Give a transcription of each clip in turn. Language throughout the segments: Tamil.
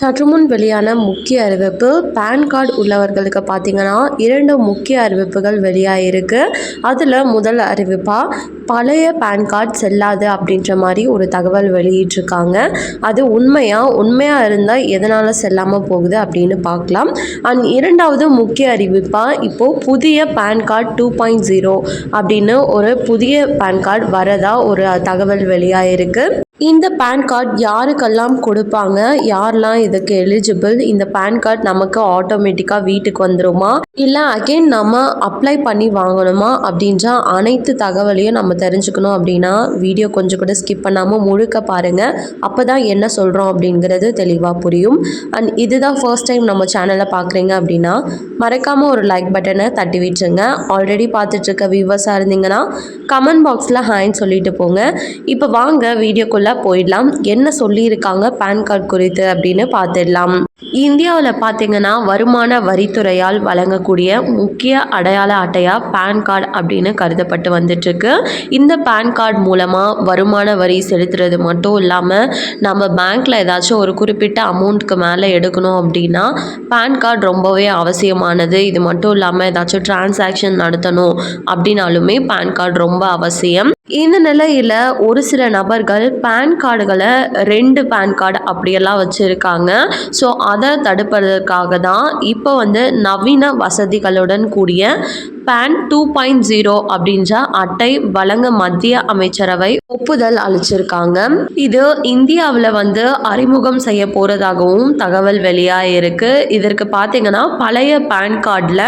சற்று முன் வெளியான முக்கிய அறிவிப்பு பேன் கார்டு உள்ளவர்களுக்கு பார்த்தீங்கன்னா இரண்டு முக்கிய அறிவிப்புகள் வெளியாகிருக்கு அதில் முதல் அறிவிப்பாக பழைய பேன் கார்டு செல்லாது அப்படின்ற மாதிரி ஒரு தகவல் வெளியிட்டிருக்காங்க. அது உண்மையாக உண்மையாக இருந்தால் எதனால் செல்லாமல் போகுது அப்படின்னு பார்க்கலாம். அண்ட் இரண்டாவது முக்கிய அறிவிப்பாக இப்போது புதிய PAN card two point zero அப்படின்னு ஒரு புதிய பேன் கார்டு வரதா ஒரு தகவல் வெளியாகிருக்கு இந்த பேன் கார்டு யாருக்கெல்லாம் கொடுப்பாங்க? யாரெல்லாம் இதுக்கு எலிஜிபிள் இந்த பேன் கார்டு நமக்கு ஆட்டோமேட்டிக்காக வீட்டுக்கு வந்துருமா? இல்லை அகைன் நம்ம அப்ளை பண்ணி வாங்கணுமா? அப்படின்ற அனைத்து தகவலையும் நம்ம தெரிஞ்சுக்கணும் அப்படின்னா வீடியோ கொஞ்சம் கூட ஸ்கிப் பண்ணாமல் முழுக்க பாருங்கள் அப்போ தான் என்ன சொல்கிறோம் அப்படிங்கிறது தெளிவாக புரியும். அண்ட் இதுதான் ஃபர்ஸ்ட் டைம் நம்ம சேனலை பார்க்குறீங்க அப்படின்னா மறக்காமல் ஒரு லைக் பட்டனை தட்டி விட்டுருங்க. ஆல்ரெடி பார்த்துட்ருக்க வியூவர்ஸாக இருந்தீங்கன்னா கமெண்ட் பாக்ஸில் ஹாய்ன்னு சொல்லிட்டு போங்க. இப்போ வாங்க வீடியோக்குள்ளே போயிடலாம். என்ன சொல்லியிருக்காங்க பேன் கார்டு குறித்து அப்படின்னு பார்த்துடலாம். இந்தியாவில் பார்த்தீங்கன்னா வருமான வரித்துறையால் வழங்கக்கூடிய முக்கிய அடையாள அட்டையாக பேன் கார்டு அப்படின்னு கருதப்பட்டு வந்துட்டுருக்கு. இந்த பேன் கார்டு மூலமாக வருமான வரி செலுத்துறது மட்டும் இல்லாமல் நம்ம பேங்க்கில் ஏதாச்சும் ஒரு குறிப்பிட்ட அமௌண்ட்டுக்கு மேலே எடுக்கணும் அப்படின்னா பேன் கார்டு ரொம்பவே அவசியமானது. இது மட்டும் இல்லாமல் ஏதாச்சும் டிரான்சாக்ஷன் நடத்தணும் அப்படின்னாலுமே பேன் கார்டு ரொம்ப அவசியம். இந்த நிலையில் ஒரு சில நபர்கள் பேன் கார்டுகளை ரெண்டு பேன் கார்டு அப்படியெல்லாம் வச்சுருக்காங்க. ஸோ அதை தடுப்பதற்காக தான் இப்போ வந்து நவீன வசதிகளுடன் கூடிய பேன் டூ பாயிண்ட் ஜீரோ அப்படின்ற அட்டை வழங்க மத்திய அமைச்சரவை ஒப்புதல் அளிச்சிருக்காங்க. இது இந்தியாவில் வந்து அறிமுகம் செய்ய போகிறதாகவும் தகவல் வெளியாக இருக்குது இதற்கு பார்த்தீங்கன்னா பழைய பேன் கார்டில்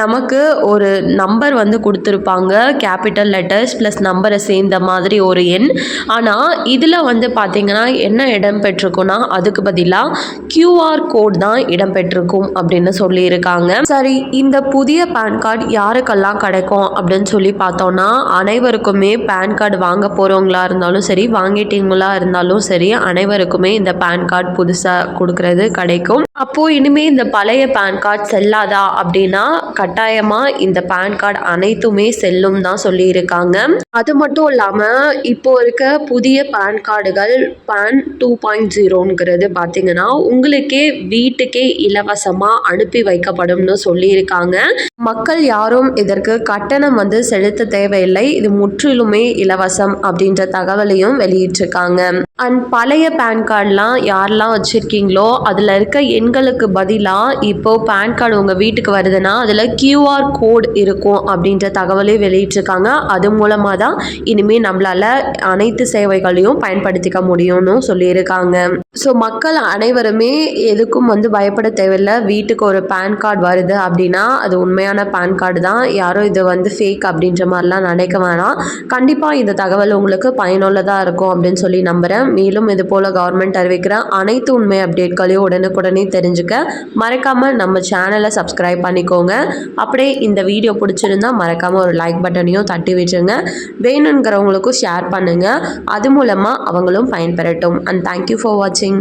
நமக்கு ஒரு நம்பர் வந்து கொடுத்துருப்பாங்க. கேபிட்டல் லெட்டர்ஸ் ப்ளஸ் நம்பரை சேர்ந்த மாதிரி ஒரு எண். ஆனால் இதில் வந்து பார்த்தீங்கன்னா என்ன இடம் பெற்றிருக்குன்னா அதுக்கு பதிலாக கியூஆர் கோட் தான் இடம்பெற்றிருக்கும் அப்படின்னு சொல்லியிருக்காங்க. சரி இந்த புதிய பேன் கார்டு யாருக்கெல்லாம் கிடைக்கும் அப்படின்னு சொல்லி பார்த்தோன்னா அனைவருக்குமே பேன் கார்டு வாங்க போகிறவங்களா இருந்தாலும் சரி வாங்கிட்டீங்களா இருந்தாலும் சரி அனைவருக்குமே இந்த பேன் கார்டு புதுசாக கொடுக்கறது கிடைக்கும். அப்போது இனிமேல் இந்த பழைய பேன் கார்டு செல்லாதா அப்படின்னா கட்டாயமாக இந்த பேன் கார்டு அனைத்துமே செல்லும் தான் சொல்லியிருக்காங்க. அது மட்டும் இல்லாமல் இப்போ இருக்க புதிய பேன் கார்டுகள் பேன் டூ பாயிண்ட் ஜீரோங்கிறது பார்த்தீங்கன்னா உங்களுக்கே வீட்டுக்கே இலவசமாக அனுப்பி வைக்கப்படும்னு சொல்லியிருக்காங்க. மக்கள் யாரும் இதற்கு கட்டணம் வந்து செலுத்த தேவையில்லை. இது முற்றிலுமே இலவசம் அப்படின்ற தகவலையும் வெளியிட்டிருக்காங்க. அண்ட் பழைய பேன் கார்டெலாம் யாரெல்லாம் வச்சுருக்கீங்களோ அதில் இருக்க எண்களுக்கு பதிலாக இப்போது பேன் கார்டு உங்கள் வீட்டுக்கு வருதுன்னா அதில் கியூஆர் கோட் இருக்கும் அப்படின்ற தகவலையும் வெளியிட்டிருக்காங்க. அது மூலமாக தான் இனிமேல் நம்மளால் அனைத்து சேவைகளையும் பயன்படுத்திக்க முடியும்னு சொல்லியிருக்காங்க. ஸோ மக்கள் அனைவருமே எதுக்கும் வந்து பயப்பட தேவையில்லை. வீட்டுக்கு ஒரு பேன் கார்டு வருது அப்படின்னா அது உண்மையான பேன் கார்டு தான். யாரும் இது வந்து ஃபேக் அப்படின்ற மாதிரிலாம் நினைக்க வேணாம். கண்டிப்பாக இந்த தகவல் உங்களுக்கு பயனுள்ளதாக இருக்கும் அப்படின்னு சொல்லி நம்புகிறேன். மேலும் இது போல் கவர்மெண்ட் அறிவிக்கிற அனைத்து உண்மை அப்டேட்களையும் உடனுக்குடனே தெரிஞ்சுக்க மறக்காமல் நம்ம சேனலை சப்ஸ்கிரைப் பண்ணிக்கோங்க. அப்படியே இந்த வீடியோ பிடிச்சிருந்தா மறக்காமல் ஒரு லைக் பட்டனையும் தட்டி விட்டுருங்க. வேணுங்கிறவங்களுக்கும் ஷேர் பண்ணுங்கள் அது மூலமாக அவங்களும் பயன்பெறட்டும். அண்ட் தேங்க்யூ ஃபார் வாட்சிங்